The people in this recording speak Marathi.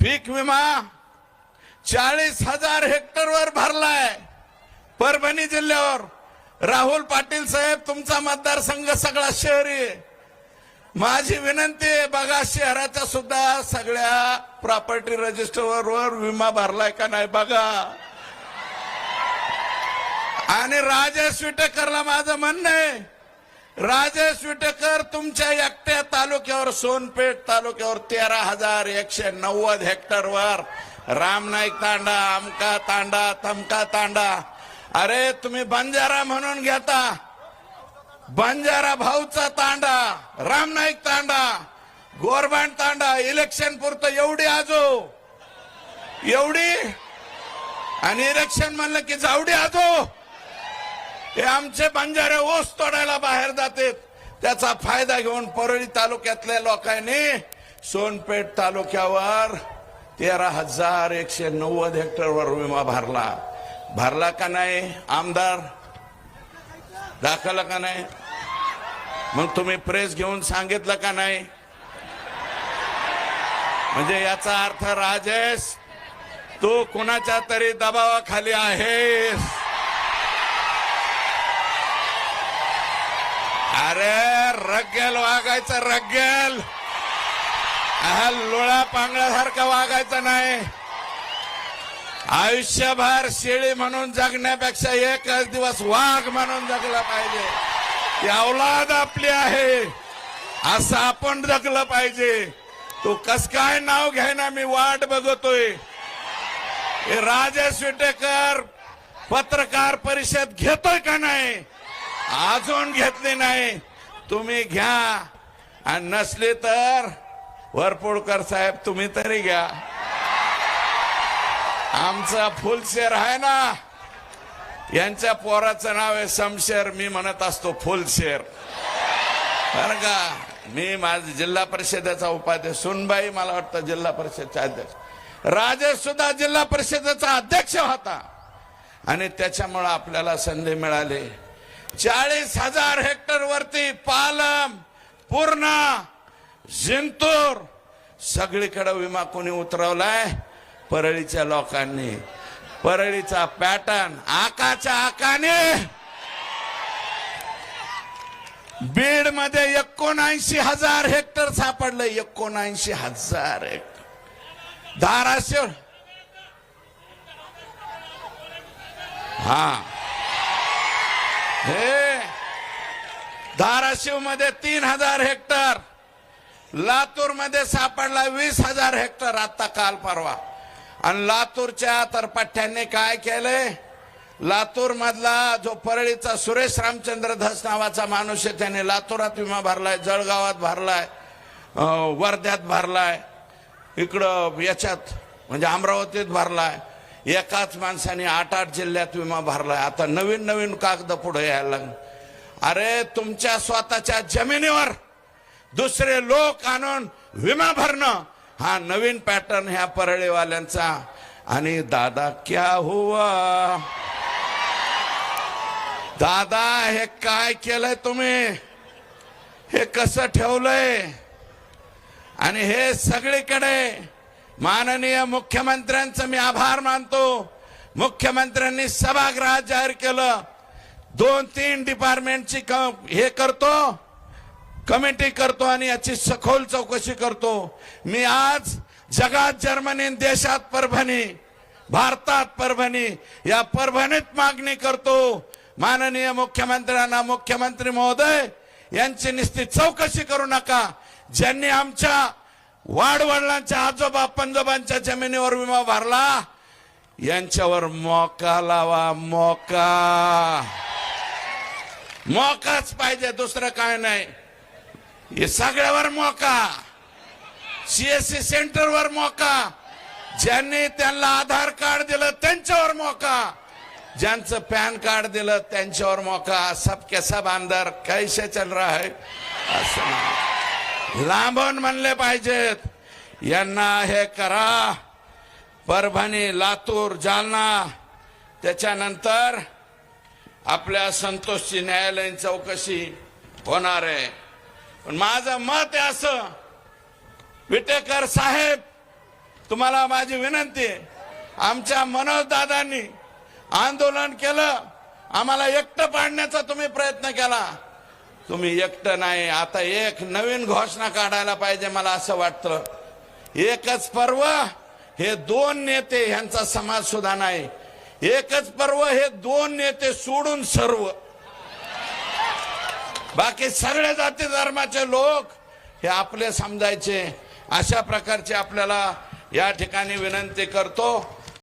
पीक विमा चाळीस हजार हेक्टरवर भरलाय. परभणी जिल्ह्यावर. राहुल पाटील साहेब तुमचा मतदारसंघ सगळा शहरी माझी विनंती आहे बघा शहराच्या सुद्धा सगळ्या प्रॉपर्टी रजिस्टरवर विमा भरलाय का नाही बघा. आणि राजेश विटेकरला माझं म्हणणं आहे राजेश विटेकर तुमच्या या त्या तालुक्यावर सोनपेठ तालुक्यावर तेरा हजार एकशे नव्वद हेक्टरवर? रामनाईक तांडा आमका तांडा तमका तांडा. अरे तुम्ही बंजारा म्हणून घेता. बंजारा भाऊचा तांडा रामनाईक तांडा गोरबांड तांडा इलेक्शन पुरतं एवढी आजो. एवढी? आणि इलेक्शन म्हणलं की जावडी आजो. हे आमचे बंजारे ओस तोडायला बाहेर जातात. त्याचा फायदा घेऊन परळी तालुक्यातल्या लोकांनी सोनपेठ तालुक्यावर तेरा हजार एकशे नव्वद हेक्टरवर विमा भरला. भरला का नाही आमदार? दाखवला का नाही? मग तुम्ही प्रेस घेऊन सांगितलं का नाही? म्हणजे याचा अर्थ राजेश तू कुणाच्या तरी दबावाखाली आहेस? अरे रग्गेल वागायचं रग्गेल. हा लोळा पांगळ्यासारखं वागायचं नाही. आयुष्यभर शेळी म्हणून जगण्यापेक्षा एकच दिवस वाघ म्हणून जगलं पाहिजे. औलाद आपली आहे. असं आपण जगलं पाहिजे. तू कस काय नाव घ्यायना मी वाट बघतोय. राजेश विटेकर पत्रकार परिषद घेतोय का नाही? अजून घेतले नाही. तुम्ही घ्या. आणि नसली तर वरपुडकर साहेब तुम्ही तरी घ्या. आमचा फुलशेर आहे ना? यांच्या पोराचं नाव आहे समशेर. मी म्हणत असतो फुलशेर. बरं का? मी माझ जिल्हा परिषदेचा उपाध्यक्ष सुनबाई मला वाटतं जिल्हा परिषदचा अध्यक्ष. राजेश सुद्धा जिल्हा परिषदेचा अध्यक्ष होता. आणि त्याच्यामुळं आपल्याला संधी मिळाली. चाळीस हजार हेक्टर वरती पालम पूर्णा जिंतूर. सगळीकडे विमा कोणी उतरवलाय? परळीच्या लोकांनी. परळीचा पॅटर्न आकाच्या आकाने. बीडमध्ये एकोणऐंशी हजार हेक्टर सापडलं एकोणऐंशी हजार हेक्टर धाराशिव. हा. हे धाराशिवमध्ये तीन हजार हेक्टर लातूरमध्ये सापडला वीस हजार हेक्टर आता काल परवा. आणि लातूरच्या तर पठ्ठ्यांनी काय केलंय लातूर मधला जो परळीचा सुरेश रामचंद्र धस नावाचा माणूस आहे त्याने लातूरात विमा भरलाय जळगावात भरलाय वर्ध्यात भरलाय इकडं याच्यात म्हणजे अमरावतीत भरलाय. एकाच माणसाने आठ आठ जिल्ह्यात विमा भरलाय. आता नवीन नवीन कागद पुढे यायला लागले. अरे तुमच्या स्वतःच्या जमिनीवर दुसरे लोक आणून विमा भरणं हा नवीन पॅटर्न ह्या परळीवाल्यांचा. आणि दादा क्या हुआ? दादा हे काय केलंय तुम्ही? हे कसं ठेवलंय? आणि हे सगळीकडे माननीय मुख्यमंत्र्यांचं मी आभार मानतो. मुख्यमंत्र्यांनी सभागृहात जाहीर केलं. दोन तीन डिपार्टमेंटची क- हे करतो कमिटी करतो आणि याची सखोल चौकशी करतो. मी आज जगात जर्मनी देशात परभणी भारतात परभणी या परभणीत मागणी करतो. माननीय मुख्यमंत्र्यांना मुख्यमंत्री महोदय यांची निश्चित चौकशी करू नका. ज्यांनी आमच्या वाडवडिलांच्या आजोबा पंजोबांच्या जमिनीवर विमा भरला. यांच्यावर मोका लावा मोका. मोकाच पाहिजे दुसरं काय नाही. हे सगळ्यावर मोका. सीएससी सेंटरवर मोका. ज्यांनी त्यांना आधार कार्ड दिलं त्यांच्यावर मोका. ज्यांचं पॅन कार्ड दिलं त्यांच्यावर मोका. सबके सब आमदार कैसे चल रहा है? असं नाही. लांबून म्हणले पाहिजेत. यांना हे करा. परभणी लातूर जालना. त्याच्यानंतर आपल्या संतोषची न्यायालयीन चौकशी होणार आहे. पण माझं मत आहे असं विटेकर साहेब तुम्हाला माझी विनंती आहे. आमच्या मनोजदादांनी आंदोलन केलं. आम्हाला एकटं पाडण्याचा तुम्ही प्रयत्न केला. तुम्ही एकटं नाही. आता एक नवीन घोषणा काढायला पाहिजे मला असं वाटतं. एकच पर्व हे दोन नेते ह्यांचा समाज सुद्धा नाही. एकच पर्व हे दोन नेते सोडून सर्व. बाकी सगळे जाती धर्माचे लोक हे आपले समजायचे. अशा प्रकारचे आपल्याला या ठिकाणी विनंती करतो.